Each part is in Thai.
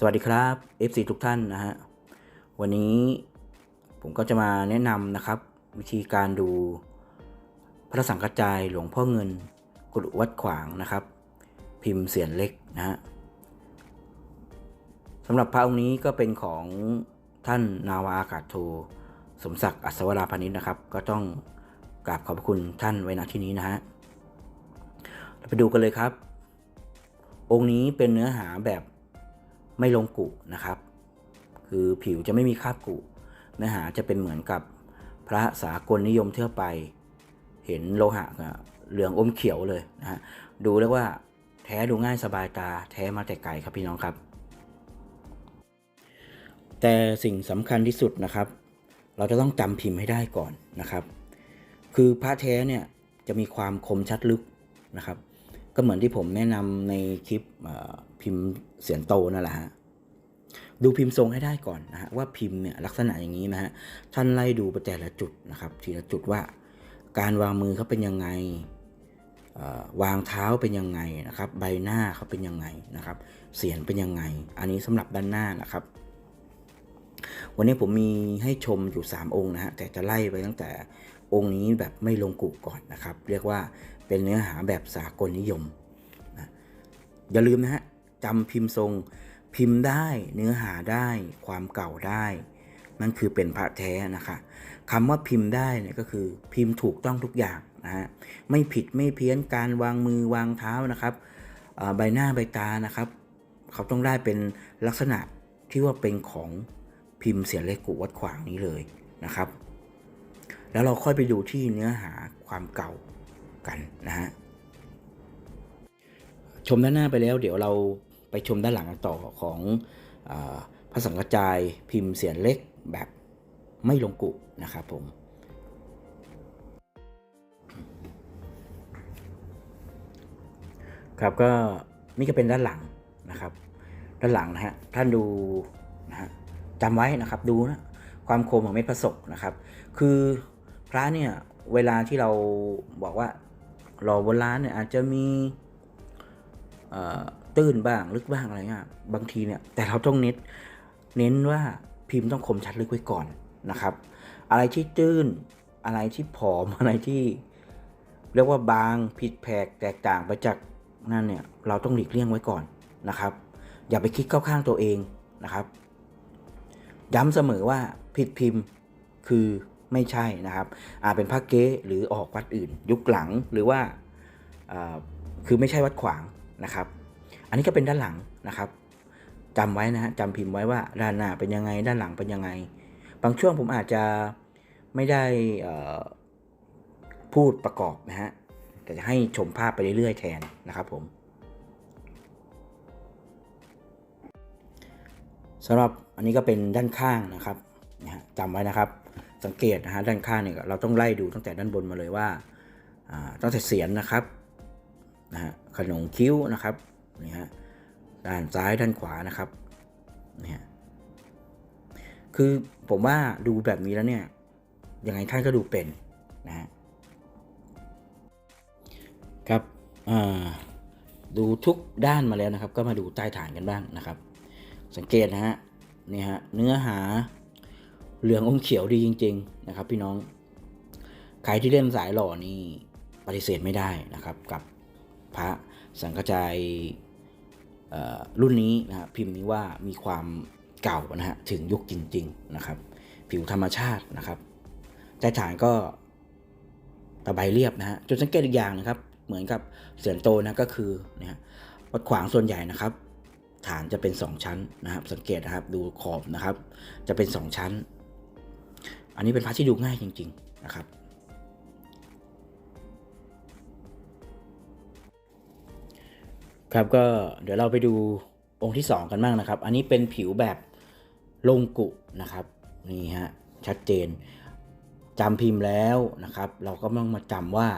สวัสดีครับ FC ทุกท่านนะฮะ วันนี้ผมก็จะมาแนะนำนะครับ วิธีการดูพระสังฆจายหลวงพ่อเงินกุฎวัดขวางนะครับ พิมพ์เสียนเล็กนะฮะสำหรับพระองค์นี้ก็เป็นของท่านนาวาอากาศโท สมศักดิ์อัศวราพานิชนะครับ ก็ต้องกราบขอบพระคุณท่านไว้ณที่นี้นะฮะเราไปดูกันเลยครับ องค์นี้เป็นเนื้อหาแบบ ไม่ลงกุนะครับ คือผิวจะไม่มีคราบกุเนื้อหาจะเป็นเหมือนกับพระสากลนิยมทั่วไป เห็นโลหะเหลืองอมเขียวเลยนะฮะดูเรียกว่าแท้ดูง่ายสบายตาแท้มาแต่ไกลครับพี่น้องครับ แต่สิ่งสำคัญที่สุดนะครับ เราจะต้องจำพิมพ์ให้ได้ก่อนนะครับ คือพระแท้เนี่ยจะมีความคมชัดลึกนะครับ ก็เหมือนที่ผมแนะนำในคลิป พิมพ์เสียนโตนั่นแหละฮะดูพิมพ์ทรงให้ได้ก่อนนะฮะว่าพิมพ์เนี่ยลักษณะอย่างนี้นะฮะท่านไล่ดูไปแต่ละจุดนะครับ ทีละจุดว่า การวางมือเขาเป็นยังไงวางเท้าเป็นยังไงนะครับ ใบหน้าเขาเป็นยังไงนะครับ เสียงเป็นยังไง อันนี้สำหรับด้านหน้านะครับ วันนี้ผมมีให้ชมอยู่ 3 องค์นะฮะแต่จะไล่ไปตั้งแต่องค์นี้แบบไม่ลงกุก่อนนะครับ เรียกว่าเป็นเนื้อหาแบบสากลนิยมนะอย่าลืมนะฮะ จำพิมพ์ทรง พิมพ์ได้เนื้อหาได้ความเก่าได้ นั่นคือเป็นพระแท้นะคะคำว่าพิมพ์ได้เนี่ยก็คือพิมพ์ถูกต้องทุกอย่างนะฮะไม่ผิดไม่เพี้ยนการวางมือวางเท้านะครับใบหน้าใบตานะครับ เขาต้องได้เป็นลักษณะที่ว่าเป็นของพิมพ์เสียนเลขกุวัดขวางนี้เลยนะครับ แล้วเราค่อยไปดูที่เนื้อหาความเก่ากันนะฮะชมด้านหน้าไปแล้วเดี๋ยวเรา ไปชมด้านหลังต่อของอาพระสังฆจายพิมพ์เสียนเล็กแบบไม่ลงกุนะครับผมครับก็นี่ก็เป็นด้านหลังนะครับ ด้านหลังนะฮะท่านดูนะฮะจำไว้นะครับดูนะความคมของเม็ดพระศกนะครับ คือพระเนี่ยเวลาที่เราบอกว่าหล่อโบราณเนี่ยอาจจะมีเอ่อ ตื้นบ้างลึกบ้างอะไรเงี้ยบางทีเนี่ยแต่เราต้องเน้นเน้นว่าพิมพ์ต้องคมชัดลึกไว้ก่อนนะครับ อะไรที่ตื้นอะไรที่ผอมอะไรที่ เรียกว่าบางผิดแผกแตกต่างไปจากนั่นเนี่ยเราต้องหลีกเลี่ยงไว้ก่อนนะครับ อย่าไปคิดเข้าข้างตัวเองนะครับ ย้ำเสมอว่าผิดพิมพ์คือไม่ใช่นะครับ อาจเป็นพระเก๊หรือออกวัดอื่น ยุคหลังหรือว่าคือไม่ใช่วัดขวางนะครับ อันนี้ก็เป็นด้านหลังนะครับจำไว้นะฮะจำพิมพ์ไว้ว่าด้านหน้าเป็นยังไงด้านหลังเป็นยังไง บางช่วงผมอาจจะไม่ได้พูดประกอบนะฮะแต่จะให้ชมภาพไปเรื่อยๆแทนนะครับผมสำหรับอันนี้ก็เป็นด้านข้างนะครับนะฮะจำไว้นะครับ สังเกตนะฮะด้านข้างเนี่ยเราต้องไล่ดูตั้งแต่ด้านบนมาเลยว่าอ่าตั้งแต่เสียนนะครับนะฮะขนงคิ้วนะครับ นี่ฮะด้านซ้ายด้านขวานะครับนี่ฮะคือผมว่าดูแบบนี้แล้วเนี่ยยังไงท่านก็ดูเป็นนะฮะครับดูทุกด้านมาแล้วนะครับ ก็มาดูใต้ฐานกันบ้างนะครับ สังเกตนะฮะนี่ฮะเนื้อหาเหลืองอมเขียวดีจริง ๆ นะครับ พี่น้องใครที่เล่นสายหล่อนี่ปฏิเสธไม่ได้นะครับ กับพระสังฆจาย รุ่นนี้นะฮะพิมพ์นี้ว่ามีความเก่านะฮะถึงยุคจริง ๆนะครับ ผิวธรรมชาตินะครับใต้ฐานก็ตะไบเรียบนะฮะจุดสังเกตอีกอย่างนะครับ เหมือนกับเสียนโตนะก็คือนะฮะวัดขวางส่วนใหญ่นะครับ ฐานจะเป็น 2 ชั้นนะครับ สังเกตนะครับดูขอบนะครับ จะเป็น 2 ชั้น อันนี้เป็นพระที่ดูง่ายจริง ๆ นะครับ ครับก็เดี๋ยวเราไปดูองค์ที่ 2 กันบ้างนะครับ อันนี้เป็นผิวแบบลงกุนะครับนี่ฮะชัดเจนจำพิมพ์แล้วนะครับ เราก็ต้องมาจำว่า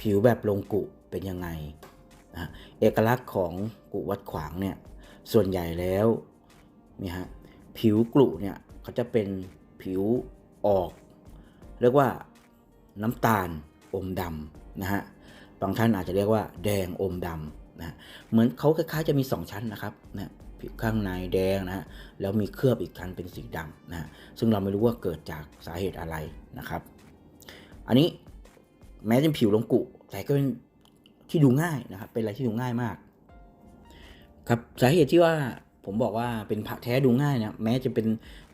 ผิวแบบลงกุเป็นยังไงนะเอกลักษณ์ของกุวัดขวางเนี่ยส่วนใหญ่แล้วนี่ฮะผิวกลุเนี่ยเขาจะเป็นผิวออก เรียกว่าน้ำตาลอมดำนะฮะบางท่านอาจจะเรียกว่าแดงอมดำ นะเหมือนเขาคล้ายๆจะมี 2 ชั้นนะครับนะผิข้างในแดงนะฮะแล้วมีเคลือบอีกชั้นเป็นสีดำนะฮะซึ่งเราไม่รู้ว่าเกิดจากสาเหตุอะไรนะครับ อันนี้แม้จะเป็นผิวลงกุ แต่ก็เป็นที่ดูง่ายนะครับ เป็นอะไรที่ดูง่ายมาก ครับสาเหตุที่ว่าผมบอกว่าเป็นพระแท้ดูง่ายนะแม้จะเป็น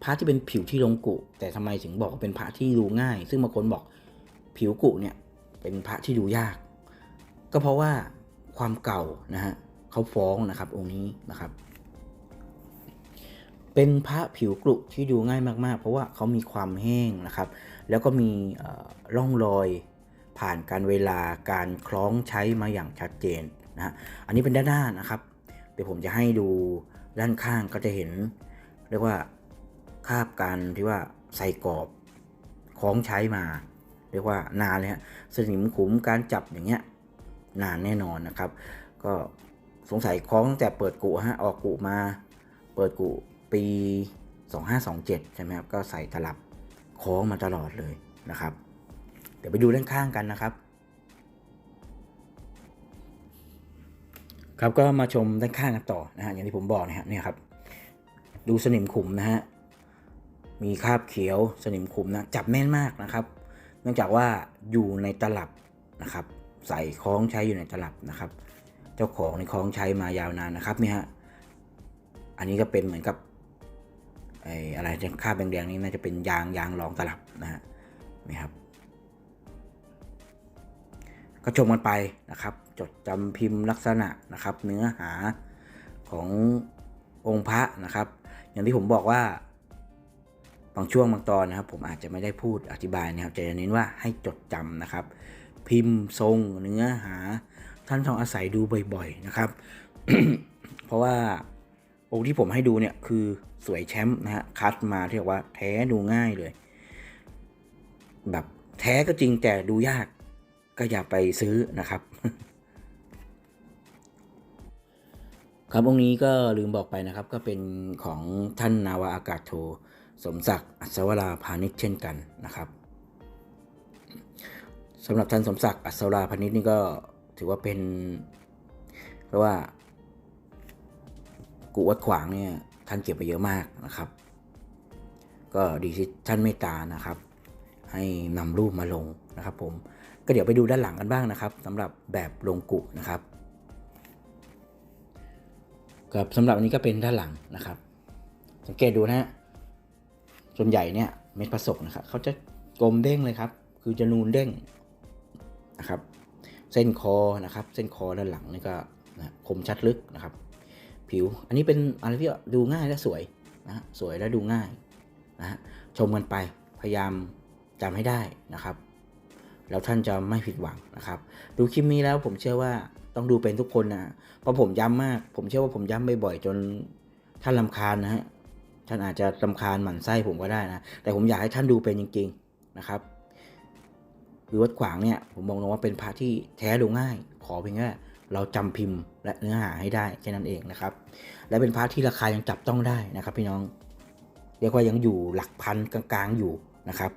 พระที่เป็นผิวที่ลงกุ แต่ทำไมถึงบอกว่าเป็นพระที่ดูง่าย ซึ่งบางคนบอกผิวกุเนี่ยเป็นพระที่ดูยาก ก็เพราะว่า ความเก่านะฮะเขาฟ้องนะครับองค์นี้นะครับ เป็นพระผิวกรุที่ดูง่ายมาก ๆ เพราะว่าเขามีความแห้งนะครับ แล้วก็มีร่องรอยผ่านการเวลาการคล้องใช้มาอย่างชัดเจนนะฮะอันนี้เป็นด้านหน้านะครับเดี๋ยวผมจะให้ดูด้านข้างก็จะเห็น เรียกว่าคาบการที่ว่าใส่กรอบคล้องใช้มา เรียกว่านานเลยฮะสนิมขุมการจับอย่างเงี้ย นานแน่นอนนะครับ ก็สงสัยคล้องตั้งแต่เปิดกุฮะออกกุมา เปิดกุปี 2527 ใช่ไหมครับ ก็ใส่ตลับคล้องมาตลอดเลยนะครับ เดี๋ยวไปดูด้านข้างกันนะครับ ครับก็มาชมด้านข้างกันต่อนะฮะอย่างที่ผมบอกนะฮะเนี่ยครับ ดูสนิมขุมนะฮะมีคราบเขียวสนิมขุมนะจับแน่นมากนะครับ เนื่องจากว่าอยู่ในตลับนะครับ ใส่คล้องใช้อยู่ในตลับนะครับ เจ้าของในคล้องใช้มายาวนานนะครับนี่ฮะอันนี้ก็เป็นเหมือนกับไอ้อะไรคราแดงๆนี่น่าจะเป็นยางยางรองตลับนะฮะนี่ครับ ก็ชมกันไปนะครับ จดจำพิมพ์ลักษณะนะครับ เนื้อหาขององค์พระนะครับ อย่างที่ผมบอกว่าบางช่วงบางตอนนะครับ ผมอาจจะไม่ได้พูดอธิบายนะครับจะเน้นว่าให้จดจำนะครับ พิมพ์ทรงเนื้อหา ท่านต้องอาศัยดูบ่อยๆนะครับ เพราะว่าองค์ที่ผมให้ดูเนี่ยคือสวยแชมป์นะฮะคัดมาที่เรียกว่าแท้ดูง่ายเลย แบบแท้ก็จริงแต่ดูยากก็อย่าไปซื้อนะครับ ครับองค์นี้ก็ลืมบอกไปนะครับ ก็เป็นของท่านนาวาอากาศโท สมศักดิ์อัศวราพาณิชเช่นกันนะครับ สำหรับท่านสมศักดิ์อัศราพาณิชย์นี่ก็ถือว่าเป็นเพราะว่า กุวัดขวางเนี่ยท่านเก็บไปเยอะมากนะครับ ก็ดีที่ท่านเมตตานะครับ ให้นำรูปมาลงนะครับ ผมก็เดี๋ยวไปดูด้านหลังกันบ้างนะครับสำหรับแบบลงกุนะครับกับสำหรับอันนี้ก็เป็นด้านหลังนะครับ สังเกตดูนะฮะส่วนใหญ่เนี่ยเม็ดผสมนะครับเขาจะกลมเด้งเลยครับ คือจะนูนเด้ง นะครับ เส้นคอนะครับ เส้นคอด้านหลังนี่ก็นะคมชัดลึกนะครับ ผิวอันนี้เป็นอะไรที่ดูง่ายและสวยนะสวยและดูง่ายนะฮะชมกันไปพยายามจำให้ได้นะครับ แล้วท่านจะไม่ผิดหวังนะครับ ดูคลิปนี้แล้วผมเชื่อว่าต้องดูเป็นทุกคนนะเพราะผมย้ำมาก ผมเชื่อว่าผมย้ำบ่อยๆจนท่านลำคาญนะฮะท่านอาจจะลำคาญหมั่นไส้ผมก็ได้นะ แต่ผมอยากให้ท่านดูเป็นจริง ๆนะครับ คือวัดขวางเนี่ยผมมองว่าเป็นพระที่แท้ดูง่าย ขอเพียงแค่เราจำพิมพ์และเนื้อหาให้ได้แค่นั้นเองนะครับ และเป็นพระที่ราคายังจับต้องได้นะครับ พี่น้องเรียกว่ายังอยู่หลักพันกลางๆอยู่นะครับ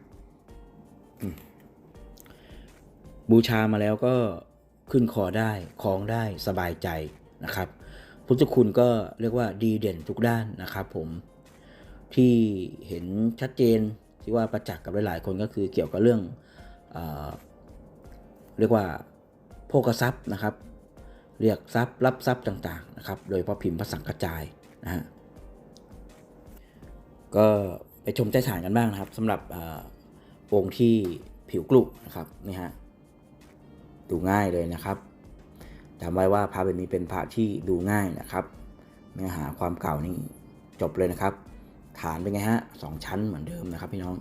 บูชามาแล้วก็ขึ้นคอได้คล้องได้สบายใจนะครับ พุทธคุณก็เรียกว่าดีเด่นทุกด้านนะครับผมที่เห็นชัดเจนที่ว่าประจักษ์กับหลายๆคนก็คือเกี่ยวกับเรื่อง เรียกว่าโภคทรัพย์นะครับ เรียกทรัพย์รับทรัพย์ต่างๆนะครับ โดยพาะพิมพ์พระสังกระจายนะฮะก็ไปชมใต้ฐานกันบ้างนะครับสำหรับออองค์ที่ผิวกลุนะครับนี่ฮะดูง่ายเลยนะครับจำไว้ว่าพระแบบนี้เป็นพระที่ดูง่ายนะครับเนื้อหาความเก่านี่จบเลยนะครับ ฐานเป็นไงฮะสองชั้นเหมือนเดิมนะครับพี่น้อง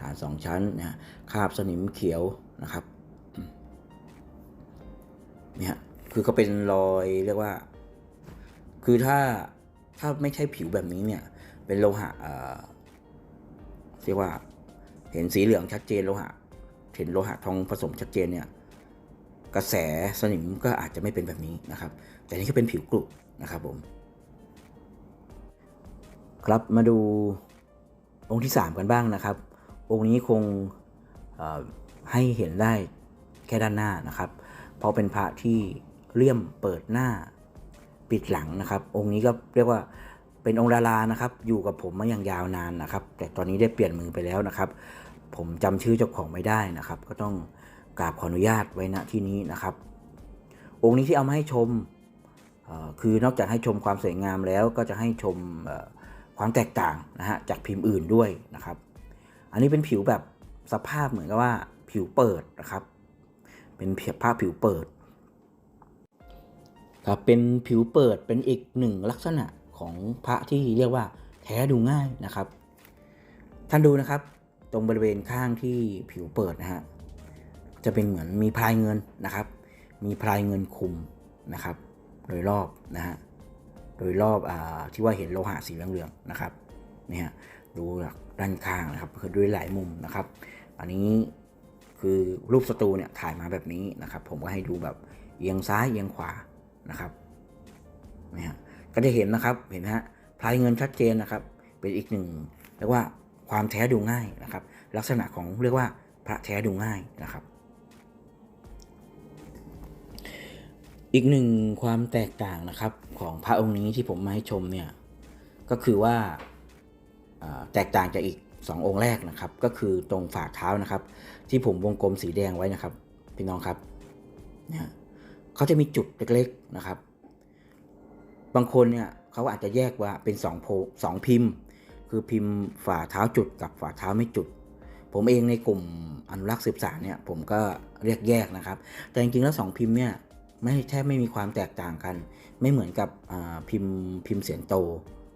ฐานสองชั้นนะคาบสนิมเขียวนะครับเนี่ยคือก็เป็นรอยเรียกว่า คือถ้าถ้าไม่ใช่ผิวแบบนี้เนี่ย เป็นโลหะเอ่อเรียกว่าเห็นสีเหลืองชัดเจนโลหะ เห็นโลหะทองผสมชัดเจนเนี่ย กระแสสนิมก็อาจจะไม่เป็นแบบนี้นะครับ แต่นี่ก็เป็นผิวกรุนะครับผม ครับมาดูองค์ที่ 3 กันบ้างนะครับ องค์นี้คงให้เห็นได้แค่ด้านหน้านะครับเพราะเป็นพระที่เลี่ยมเปิดหน้าปิดหลังนะครับ องค์นี้ก็เรียกว่าเป็นองค์ดารานะครับ อยู่กับผมมาอย่างยาวนานนะครับ แต่ตอนนี้ได้เปลี่ยนมือไปแล้วนะครับ ผมจำชื่อเจ้าของไม่ได้นะครับ ก็ต้องกราบขออนุญาตไว้ณที่นี้นะครับ องค์นี้ที่เอามาให้ชมคือนอกจากให้ชมความสวยงามแล้วก็จะให้ชมความแตกต่างนะฮะจากพิมพ์อื่นด้วยนะครับ อันนี้เป็นผิวแบบสภาพเหมือนกับว่าผิวเปิดนะครับ เป็นภาพผิวเปิดครับเป็นผิวเปิดเป็นอีกหนึ่งลักษณะของพระที่เรียกว่าแท้ดูง่ายนะครับ ท่านดูนะครับ ตรงบริเวณข้างที่ผิวเปิดนะฮะจะเป็นเหมือนมีพลายเงินนะครับ มีพลายเงินคุมนะครับ โดยรอบนะฮะโดยรอบอที่ว่าเห็นโลหะสีเหลืองๆนะครับนี่ยดูจาก ด้านข้างนะครับคือด้วยหลายมุมนะครับ อันนี้คือรูปสตูเนี่ยถ่ายมาแบบนี้นะครับ ผมก็ให้ดูแบบเอียงซ้ายเอียงขวานะครับเนี่ยก็จะเห็นนะครับเห็นไหมฮะพลายเงินชัดเจนนะครับ เป็นอีกหนึ่งเรียกว่าความแท้ดูง่ายนะครับ ลักษณะของเรียกว่าพระแท้ดูง่ายนะครับ อีกหนึ่งความแตกต่างนะครับของพระองค์นี้ที่ผมมาให้ชมเนี่ยก็คือว่า แตกต่างจากอีก 2 องค์แรกนะครับ ก็คือตรงฝ่าเท้านะครับ ที่ผมวงกลมสีแดงไว้นะครับ พี่น้องครับเนี่ยเขาจะมีจุดเล็กๆนะครับ บางคนเนี่ยเขาอาจจะแยกว่าเป็น2โพสองพิมพ์ คือพิมพ์ฝ่าเท้าจุดกับฝ่าเท้าไม่จุด ผมเองในกลุ่มอนุรักษ์สืบสารเนี่ยผมก็เรียกแยกนะครับ แต่จริงๆแล้วสองพิมพ์เนี่ยไม่แทบไม่มีความแตกต่างกัน ไม่เหมือนกับพิมพ์พิมพ์เสียงโต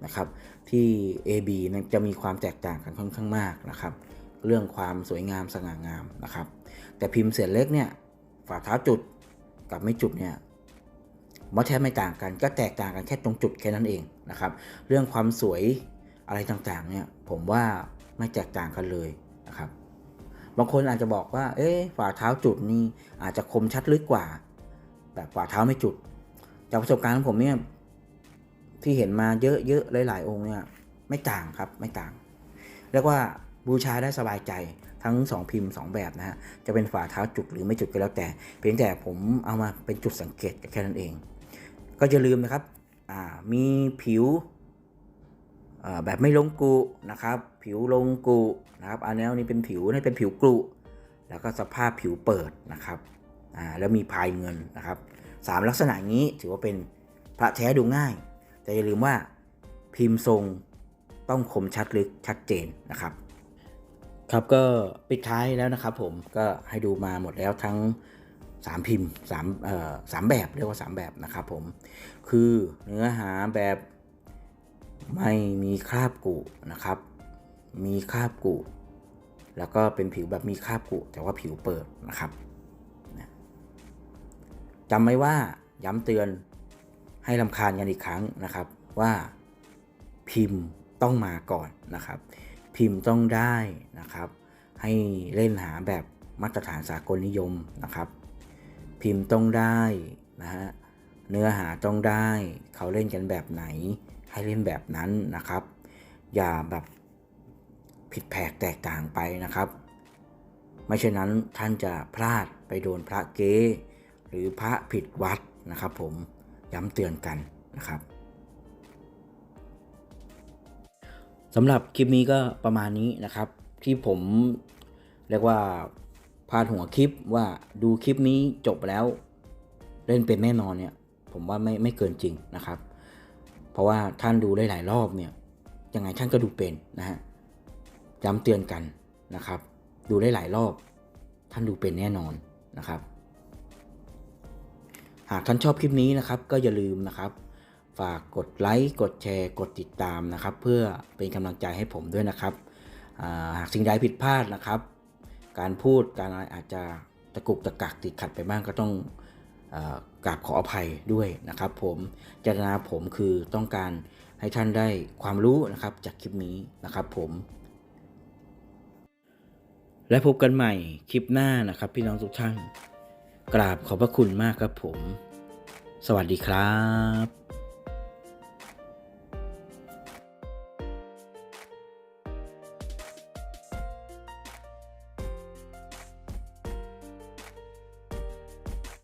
นะครับ ที่ AB นะจะมีความแตกต่างกันค่อนข้างมากนะครับ เรื่องความสวยงามสง่างามนะครับ แต่พิมพ์เสียเล็กเนี่ยฝ่าเท้าจุดกับไม่จุดเนี่ยว่าแทบไม่ต่างกันก็แตกต่างกันแค่ตรงจุดแค่นั้นเองนะครับ เรื่องความสวยอะไรต่างๆเนี่ยผมว่าไม่แตกต่างกันเลยนะครับ บางคนอาจจะบอกว่า เอ๊ะฝ่าเท้าจุดนี่อาจจะคมชัดลึกกว่า แบบฝ่าเท้าไม่จุด จากประสบการณ์ของผมเนี่ย ที่เห็นมาเยอะๆหลายๆองค์เนี่ยไม่ต่างครับไม่ต่างเรียกว่าบูชาได้สบายใจทั้งสองพิมพ์สองแบบนะฮะจะเป็นฝ่าเท้าจุดหรือไม่จุดก็แล้วแต่ เพียงแต่ผมเอามาเป็นจุดสังเกตแค่นั้นเอง ก็อย่าลืมนะครับมีผิวแบบไม่ลงกุนะครับ ผิวลงกุนะครับ อันนี้นี่เป็นผิวนี่เป็นผิวกรุแล้วก็สภาพผิวเปิดนะครับอ่าแล้วมีพายเงินนะครับสามลักษณะนี้ถือว่าเป็นพระแท้ดูง่าย แต่อย่าลืมว่าพิมพ์ทรงต้องคมชัดลึกชัดเจนนะครับ ครับก็ปิดท้ายแล้วนะครับผมก็ให้ดูมาหมดแล้วทั้ง 3 พิมพ์3เอ่อสามแบบเรียกว่า 3 แบบนะครับผมคือเนื้อหาแบบไม่มีคราบกุนะครับ มีคราบกุแล้วก็เป็นผิวแบบมีคราบกุแต่ว่าผิวเปิดนะครับจำไว้ว่าย้ำเตือน ให้ลำคาญกันอีกครั้งนะครับว่าพิมพ์ต้องมาก่อนนะครับ พิมพ์ต้องได้นะครับ ให้เล่นหาแบบมาตรฐานสากลนิยมนะครับ พิมพ์ต้องได้นะฮะเนื้อหาต้องได้เขาเล่นกันแบบไหน ให้เล่นแบบนั้นนะครับ อย่าแบบผิดแผกแตกต่างไปนะครับ ไม่เช่นนั้นท่านจะพลาดไปโดนพระเก๊หรือพระผิดวัดนะครับผม ย้ำเตือนกันนะครับสำหรับคลิปนี้ก็ประมาณนี้นะครับ ที่ผมเรียกว่าพาดหัวคลิปว่าดูคลิปนี้จบแล้วเล่นเป็นแน่นอนเนี่ยผมว่าไม่ไม่เกินจริงนะครับ เพราะว่าท่านดูได้หลายรอบเนี่ยยังไงท่านก็ดูเป็นนะฮะย้ำเตือนกันนะครับ ดูได้หลายรอบ ท่านดูเป็นแน่นอนนะครับ หากท่านชอบคลิปนี้นะครับ ก็อย่าลืมนะครับ ฝากกดไลค์กดแชร์ กดติดตามนะครับ เพื่อเป็นกำลังใจให้ผมด้วยนะครับหากสิ่งใดผิดพลาดนะครับ การพูดการอะไรอาจจะตะกุกตะกักติดขัดไปบ้างก็ต้องอกราบขออภัยด้วยนะครับ ผมเจตนาผมคือต้องการให้ท่านได้ความรู้นะครับจากคลิปนี้นะครับผม และพบกันใหม่คลิปหน้านะครับ พี่น้องทุกท่าน กราบขอบพระคุณมากครับผม สวัสดีครับ